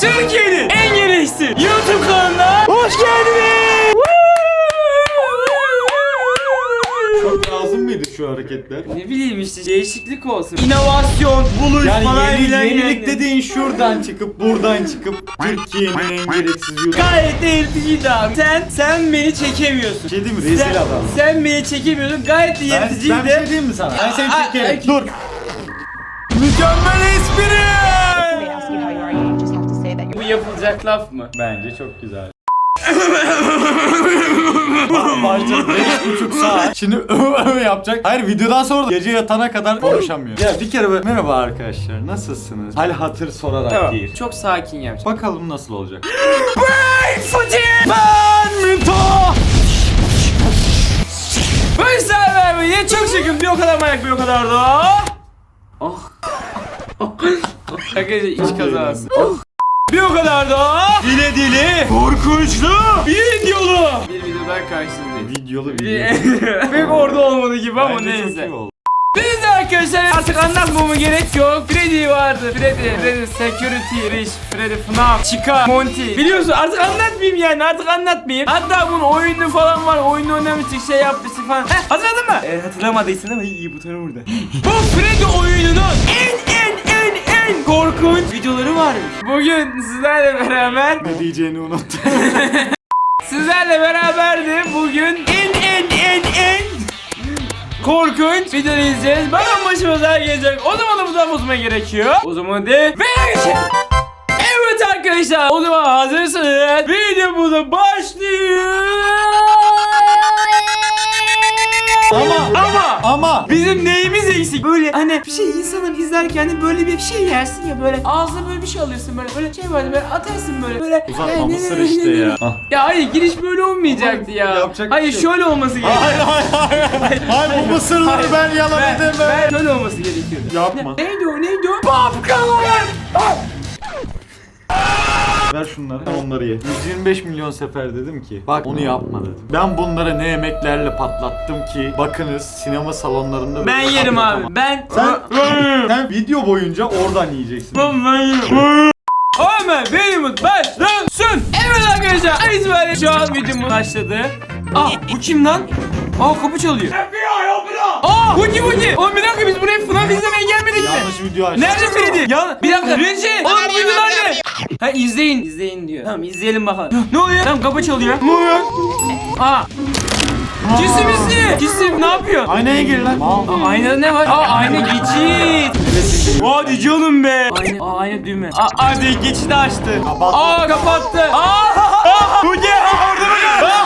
Türkiye'nin en gereksiz YouTube kanalına hoş geldiniz. Çok lazım mıydı şu hareketler? Ne bileyim işte değişiklik olsun. İnovasyon, buluş Yani falan yeni, filan yenilik yani. dediğin şuradan çıkıp buradan çıkıp Türkiye'nin en gereksiz YouTube. Gayet de yaratıcıydı abi. Sen, sen beni çekemiyorsun. Şey değil mi? Rezil sen, adam. sen beni çekemiyorsun. Gayet de Ben, yaratıcıydı. ben bir şey diyeyim mi sana? Ben seni çekerim. Dur. Mükemmel espri. Yapılacak laf mı? Bence çok güzel. Beş buçuk saat. Şimdi yapacak. Hayır videodan sonra da gece yatana kadar konuşamıyor. Ya bir kere böyle merhaba arkadaşlar nasılsınız? Hal hatır sorarak Tamam. gir. Çok sakin yapacağım. Bakalım nasıl olacak. Fatih! Ben Mito. Sefer beni çok şükür bir o kadar manyak bir o kadar da. Oh. Arkadaşlar iç kazası. Oh. Bir o kadar da. Dile dili. Korkunçlu. Bir videolu. Bir videodan karşınızdayız. Videolu Bir- video. Pek orada olmadı gibi ama Bence çok neyse. iyi oldu. Biz de arkadaşlar artık anlatmama gerek yok. Freddy vardı. Freddy, Freddy Security, Rich, Freddy FNAF, Chica, Monty. Biliyorsun artık anlatmayayım yani artık anlatmayayım. Hatta bunun oyunu falan var. Oyunu oynamıştık şey yapmıştık falan. Heh, hatırladın mı? Eğer hatırlamadıysan ama iyi butonu burada. Bu Freddy oyununun en en korkunç videoları varmış. Bugün sizlerle beraber Ne diyeceğini unuttum. Sizlerle beraberdim. Bugün en en en en korkunç videoyu izleyeceğiz. Bakın başımıza gelecek. O zaman da buradan bozmaya gerekiyor. O zaman de ve Evet arkadaşlar o zaman hazırsanız videomuza başlıyoruz. Ama Ama ama Bizim neyimiz eksik? Böyle hani bir şey insanın izlerken de böyle bir şey yersin ya böyle ağzına böyle bir şey alıyorsun böyle böyle şey var böyle atarsın böyle böyle. uzatma mısır işte ya. Ah. Ya hayır giriş böyle olmayacaktı ya. Yapacak bir hayır şey yok. şöyle olması gerekiyor. Hayır hayır hayır. Hayır bu mısırları ben yalan Ben, şöyle olması gerekiyordu. Yapma. Ne- neydi o neydi o? Popcorn! Ver şunları. Sen onları ye. 125 milyon sefer dedim ki bak onu yapma dedim. Ben bunları ne yemeklerle patlattım ki bakınız sinema salonlarında Ben böyle yerim patlatamam. abi. Ben Sen, sen video boyunca oradan yiyeceksin. Ben ben yerim. Hemen videomuz başlasın. Evet arkadaşlar. itibariyle şu an videomuz başladı. Aa bu kim lan? Aa kapı çalıyor. Aa bu kim? Oğlum bir dakika biz buraya FNAF izlemeye gelmedik mi? Yanlış video açtım. Nerede Freddy? Ya bir dakika. Renci. Oğlum bu videolar ne? Ha izleyin. İzleyin diyor. Tamam izleyelim bakalım. ne oluyor? Tamam kapı çalıyor. Ne oluyor? Aa. Cisim izli. Cisim ne yapıyor? Aynaya gir lan. Aa, aynada ne var? Aa ayna geçit. Hadi canım be. Ayna, aa, ayna düğme. Aa, hadi geçidi açtı. Aa kapattı. Aa. Aa. Bu ne? Orada mı?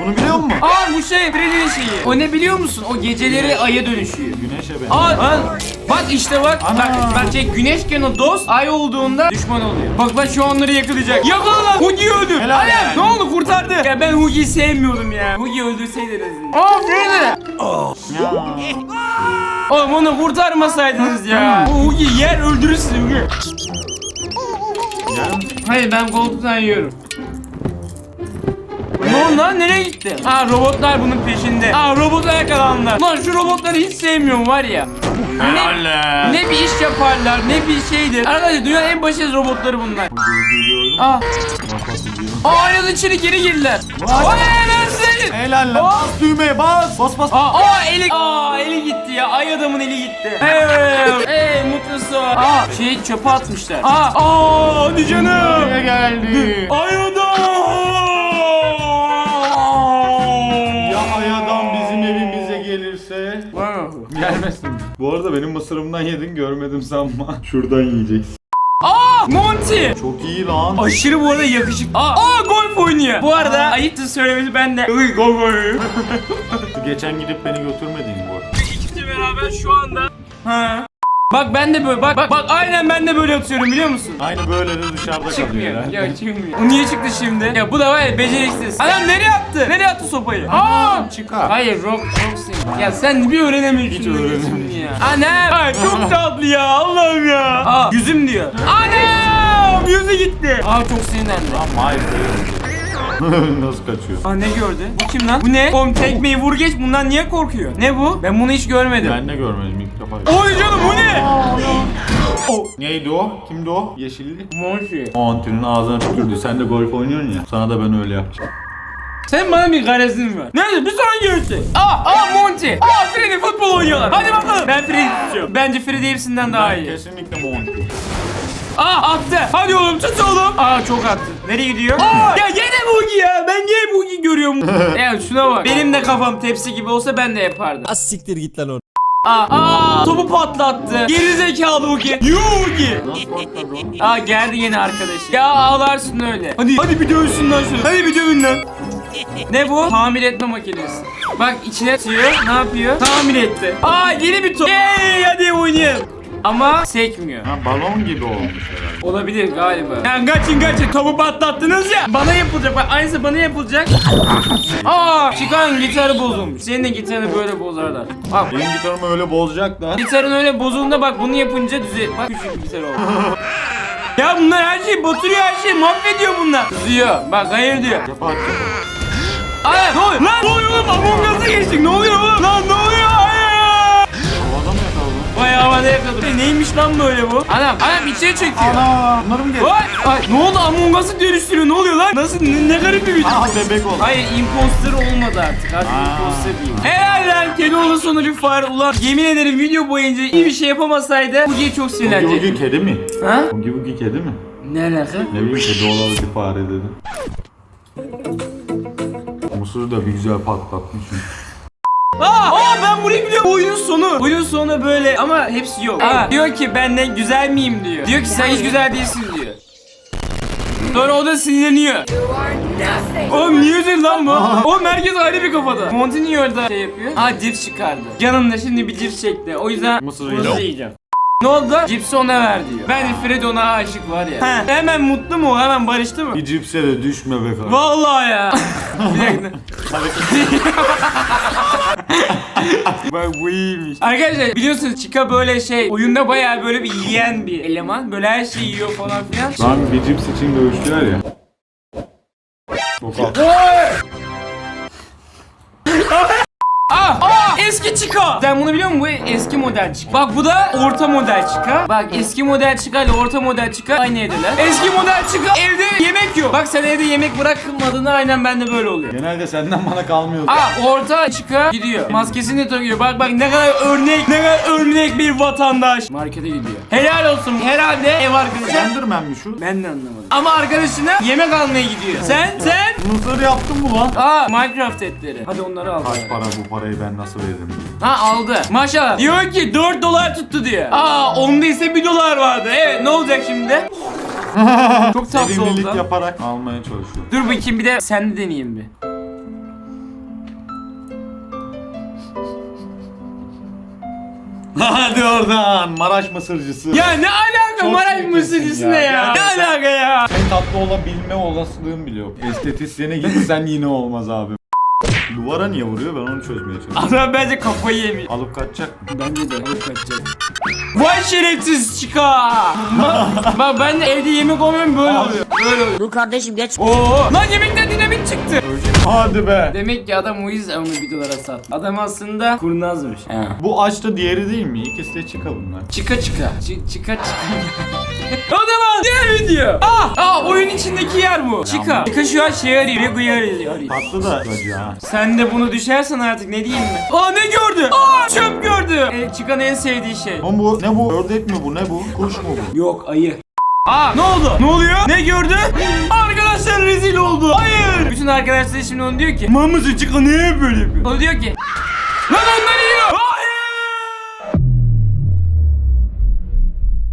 Bunu biliyor musun? Aa bu şey Freddy'nin şeyi. O ne biliyor musun? O geceleri aya dönüşüyor. Güneşe ben. Aa, aa, bak işte bak. Ana. Bak, bak şey güneşken o dost, ay olduğunda düşman oluyor. Bak bak şu onları yakalayacak. Yakala lan. Hugi öldü. Helal Alev, yani. Ne oldu kurtardı. Ya ben Hugi'yi sevmiyordum ya. Hugi öldürseydi rezil. Aa Freddy. Ya. Oğlum onu kurtarmasaydınız ya. O Hugi yer öldürürsün Hugi. Hayır ben koltuktan yiyorum. Ne oldu lan nereye gitti? Aa robotlar bunun peşinde. Aa robotlar yakalandılar. Lan şu robotları hiç sevmiyorum var ya. Ne, ne bir iş yaparlar ne bir şeydir. Arkadaşlar dünyanın en başarılı robotları bunlar. Aa. Aa aynen içeri geri girdiler. Vay senin. Helal lan. Bas düğmeye bas. Bas bas. Aa, aa eli aa eli gitti ya. Ay adamın eli gitti. Evet. Ey mutlu son. Aa şey çöpe atmışlar. Aa aa hadi canım. Buraya geldi. Ay gelirse. Wow. Gelmesin. Bu arada benim mısırımdan yedin görmedim sanma. Şuradan yiyeceksin. Aa Monty. Çok iyi lan. Aşırı bu arada yakışık. Aa, aa golf oynuyor. Bu arada ayıptır söylemesi ben de. Golf oynuyor. Geçen gidip beni götürmedin bu arada. İkisi beraber şu anda. Ha. Bak ben de böyle bak bak bak aynen ben de böyle atıyorum biliyor musun? Aynı böyle de dışarıda kalıyor Çıkmıyor. herhalde. Ya çıkmıyor. O niye çıktı şimdi? Ya bu da var ya beceriksiz. Adam nereye attı? Nereye attı sopayı? Aa! Çıkar. Hayır rock rock Ya sen bir öğrenemiyorsun. Hiç öğrenemedim. ya. Anam! Ay çok tatlı ya Allah'ım ya. Aa yüzüm diyor. Anam! Yüzü gitti. Aa çok sinirlendi. Ama hayır. Nasıl kaçıyor? Aa ne gördü? Bu kim lan? Bu ne? Oğlum tekmeyi vur geç bundan niye korkuyor? Ne bu? Ben bunu hiç görmedim. Ben de görmedim ilk defa. Oy canım bu ne? O. Neydi o? Kimdi o? Yeşilli. Monty. Monty'nin ağzına tükürdü. Sen de golf oynuyorsun ya. Sana da ben öyle yapacağım. Sen bana bir garezin ver. Neyse bir sonraki görüşte. Aa, aa Monty. Aa Freddy futbol oynuyorlar. Hadi bakalım. Ben Freddy tutuyorum. Bence Freddy hepsinden daha iyi. Kesinlikle Monty. Aa attı. Hadi oğlum tut oğlum. Aa çok attı. Nereye gidiyor? Aa ya yine Bugi ya. Ben yine Bugi görüyorum. evet şuna bak. Benim de kafam tepsi gibi olsa ben de yapardım. Az siktir git lan oraya. Aa, aa topu patlattı. Geri zekalı patladı o? Aa geldi yine arkadaş. Ya ağlarsın öyle. Hadi hadi bir dövsün lan şunu. Hadi bir dövün lan. Ne bu? Tamir etme makinesi. Bak içine atıyor. Ne yapıyor? Tamir etti. Aa yeni bir top. Yey hadi oynayalım. Ama sekmiyor. Ha, balon gibi olmuş herhalde. Olabilir galiba. Yani kaçın kaçın topu patlattınız ya. Bana yapılacak bak aynısı bana yapılacak. Aa çıkan gitarı bozulmuş. Senin de gitarını böyle bozarlar. Bak Benim gitarımı öyle bozacaklar. gitarın öyle bozulduğunda bak bunu yapınca düzel. Bak küçük gitar oldu. ya bunlar her şeyi batırıyor her şeyi mahvediyor bunlar. Kızıyor. Bak hayır diyor. Yapar. Ay ne oluyor? Lan ne oluyor oğlum? Among Us'a geçtik. Ne oluyor oğlum? Lan ne oluyor? Hayır. Havada yakaladım. E, Neymiş lan böyle bu? Anam, anam içeri çekiyor. Ana! Bunları mı geldi? Vay, ay, ne oldu Among Us'ı dönüştürüyor? Ne oluyor lan? Nasıl? Ne, ne garip bir video. Aa bebek oldu. Hayır imposter olmadı artık. Artık Aa. imposter değil. Helal lan. Keloğlu sonu bir fare. Ulan yemin ederim video boyunca iyi bir şey yapamasaydı bu çok Bugi bugi sinirlenecek. kedi mi? Ha? Bugi bugi kedi mi? Ne alaka? Ne bileyim kedi olalı bir fare dedim. Mısır'ı da bir güzel patlatmışsın. Aa, aa ben burayı biliyorum. Oyunun sonu. Oyunun sonu böyle ama hepsi yok. Aa, diyor ki benden güzel miyim diyor. Diyor ki sen hiç güzel değilsin diyor. Sonra o da sinirleniyor. Oğlum niye üzüldü lan bu? Oğlum herkes ayrı bir kafada. Monty niye orada şey yapıyor? Aa cips çıkardı. Canım şimdi bir cips çekti. O yüzden mısır yiyeceğim. Ne oldu? Cipsi ona ver diyor. Bence Freddy ona aşık var ya. He, hemen mutlu mu? Hemen barıştı mı? Bir cipse de düşme be kardeşim. Vallahi ya. bir dakika. Bak bu iyiymiş. Arkadaşlar biliyorsunuz Chica böyle şey oyunda bayağı böyle bir yiyen bir eleman. Böyle her şeyi yiyor falan filan. Lan bir cips için dövüştüler ya. Sokak. Aa, eski Chica. Sen bunu biliyor musun? Bu eski model Chica. Bak bu da orta model Chica. Bak eski model Chica ile orta model Chica aynı evdeler. Eski model Chica evde yemek yok. Bak sen evde yemek bırakmadığında aynen bende böyle oluyor. Genelde senden bana kalmıyor. Aa orta çıka gidiyor. Maskesini takıyor. Bak bak ne kadar örnek, ne kadar örnek bir vatandaş. Markete gidiyor. Helal olsun. Herhalde ev arkadaşı. Enderman mi şu? Ben de anlamadım. Ama arkadaşına yemek almaya gidiyor. Sen, sen. Mısır yaptın mı lan? Aa Minecraft etleri. Hadi onları al. Kaç para bu parayı ben nasıl veririm? Ha aldı. Maşallah. Diyor ki 4 dolar tuttu diyor. Aa onda ise 1 dolar vardı. Evet ne olacak şimdi? Çok tatlı Sevimlilik oldu. yaparak almaya çalışıyorum. Dur bakayım bir de sen de deneyeyim bir. Hadi oradan Maraş mısırcısı. Ya ne alaka Çok Maraş çirkinsin mısırcısı ya. ne ya? Ne Gerçekten. alaka ya? En tatlı olabilme olasılığım bile yok. Estetisyene gitsen yine olmaz abi. Duvara niye vuruyor ben onu çözmeye çalışıyorum. Adam bence kafayı yemiş. Alıp kaçacak mı? Bence de alıp kaçacak. Vay şerefsiz çıka. bak, bak ben de evde yemek olmuyorum böyle oluyor. Böyle oluyor. Dur kardeşim geç. Oo, lan yemekten dinamit çıktı. Hadi be. Demek ki adam o yüzden onu bir dolara sattı. Adam aslında kurnazmış. He. Bu açta diğeri değil mi? İkisi de çıka bunlar. Çıka çıka. Çı- çıka çıka. o zaman diğer video. Ah, ah oyun içindeki yer bu. Çıka. Çıka şu an şey arıyor. Rego'yu arıyor. arıyor. Tatlı da acı ha. Sen de bunu düşersen artık ne diyeyim mi? Aa ne gördü? Aa çöp gördü. E, çıkan en sevdiği şey. Oğlum bu ne bu? Ördek mi bu? Ne bu? Kuş mu bu? Yok ayı. Aa ne oldu? Ne oluyor? Ne gördü? Arkadaşlar rezil oldu. Hayır. Bütün arkadaşları şimdi onu diyor ki Mamızı çıka niye böyle yapıyor? O diyor ki Lan onlar yiyor. Hayır.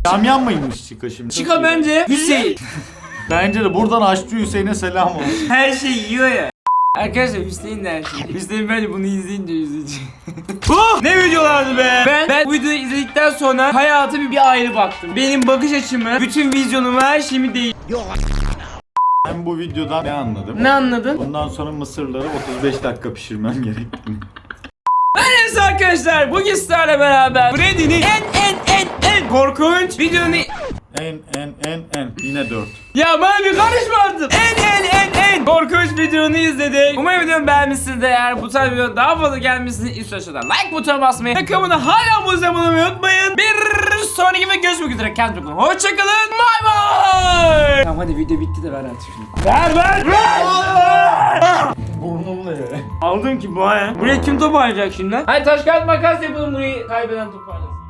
Yamyam mıymış çıka şimdi? Çıka bence Hüseyin. Bence de buradan Aşçı Hüseyin'e selam olsun. Her şeyi yiyor ya. Arkadaşlar Hüseyin de her şeyi. Hüseyin bence bunu izleyince üzücü. oh, ne videolardı be. Ben, ben bu videoyu izledikten sonra hayata bir, bir ayrı baktım. Benim bakış açımı, bütün vizyonumu, her şeyimi değiştirdi. Ben bu videodan ne anladım? Ne anladın? Bundan sonra mısırları 35 dakika pişirmem gerektiğini. Neyse arkadaşlar bugün sizlerle beraber Freddy'nin en en en en korkunç videonu En en en en. Yine 4. Ya bir karışma artık. En en en en. Korkunç videonu izledik. Umarım videomu beğenmişsiniz de eğer bu tarz video daha fazla gelmesini istiyorsanız like butonuna basmayı ve kanalına hala abone olmayı unutmayın. Bir sonraki ve görüşmek üzere. Kendinize bakın. Hoşçakalın. Bay bay. Tamam hadi video bitti de ver artık şunu. Ver ver. ver. Burnumla ye. Aldım ki bu ha. Buraya kim top oynayacak şimdi? Hadi taş kağıt makas yapalım burayı kaybeden toparlasın.